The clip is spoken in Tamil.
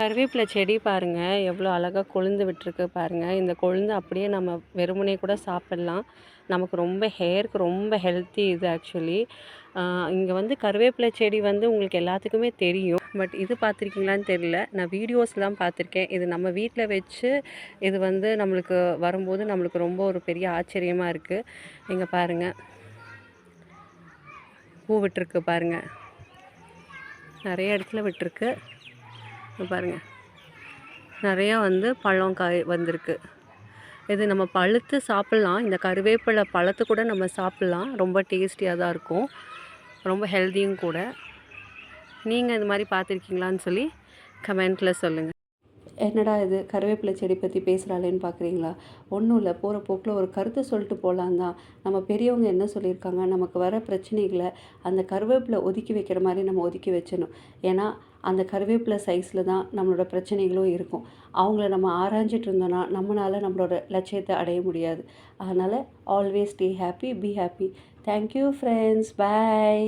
கருவேப்பிலை செடி பாருங்கள் எவ்வளோ அழகாக கொழுந்து விட்டுருக்கு பாருங்கள் இந்த கொழுந்து அப்படியே நம்ம வெறுமனே கூட சாப்பிட்லாம். நமக்கு ரொம்ப ஹேருக்கு ரொம்ப ஹெல்த்தி இது ஆக்சுவலி இங்கே வந்து கருவேப்பிலை செடி வந்து உங்களுக்கு எல்லாத்துக்குமே தெரியும். பட் இது பார்த்துருக்கீங்களான்னு தெரியல. நான் வீடியோஸ்லாம் பார்த்துருக்கேன். இது நம்ம வீட்டில் வச்சு இது வந்து நம்மளுக்கு வரும்போது நம்மளுக்கு ரொம்ப ஒரு பெரிய ஆச்சரியமாக இருக்குது இங்கே பாருங்கள் பூ விட்டுருக்கு பாருங்கள் நிறைய இடத்துல விட்டுருக்கு. பாருங்கள் நிறையா வந்து பழம் காய் வந்திருக்கு. இது நம்ம பழுத்து சாப்பிட்லாம். இந்த கருவேப்பிலை பழத்தை கூட நம்ம சாப்பிட்லாம். ரொம்ப டேஸ்டியாக தான் இருக்கும். ரொம்ப ஹெல்த்தியும் கூட. நீங்கள் இது மாதிரி பார்த்துருக்கீங்களான்னு சொல்லி கமெண்ட்டில் சொல்லுங்கள் என்னடா இது? கருவேப்பிலை செடி பற்றி பேசுகிறாளேன்னு பார்க்குறீங்களா ஒன்றும் இல்லை. போகிற போக்கில் ஒரு கருத்தை சொல்லிட்டு போகலாம் தான். நம்ம பெரியவங்க என்ன சொல்லியிருக்காங்க? நமக்கு வர பிரச்சனைகளை அந்த கருவேப்பிலை ஒதுக்கி வைக்கிற மாதிரி நம்ம ஒதுக்கி வச்சிடணும். ஏன்னா அந்த கருவேப்பிலை சைஸில் தான் நம்மளோட பிரச்சனைகளும் இருக்கும். அவங்கள நம்ம ஆராய்ஞ்சிட்டு இருந்தோன்னா நம்மளால் நம்மளோட லட்சியத்தை அடைய முடியாது. அதனால் always stay happy be happy thank you friends bye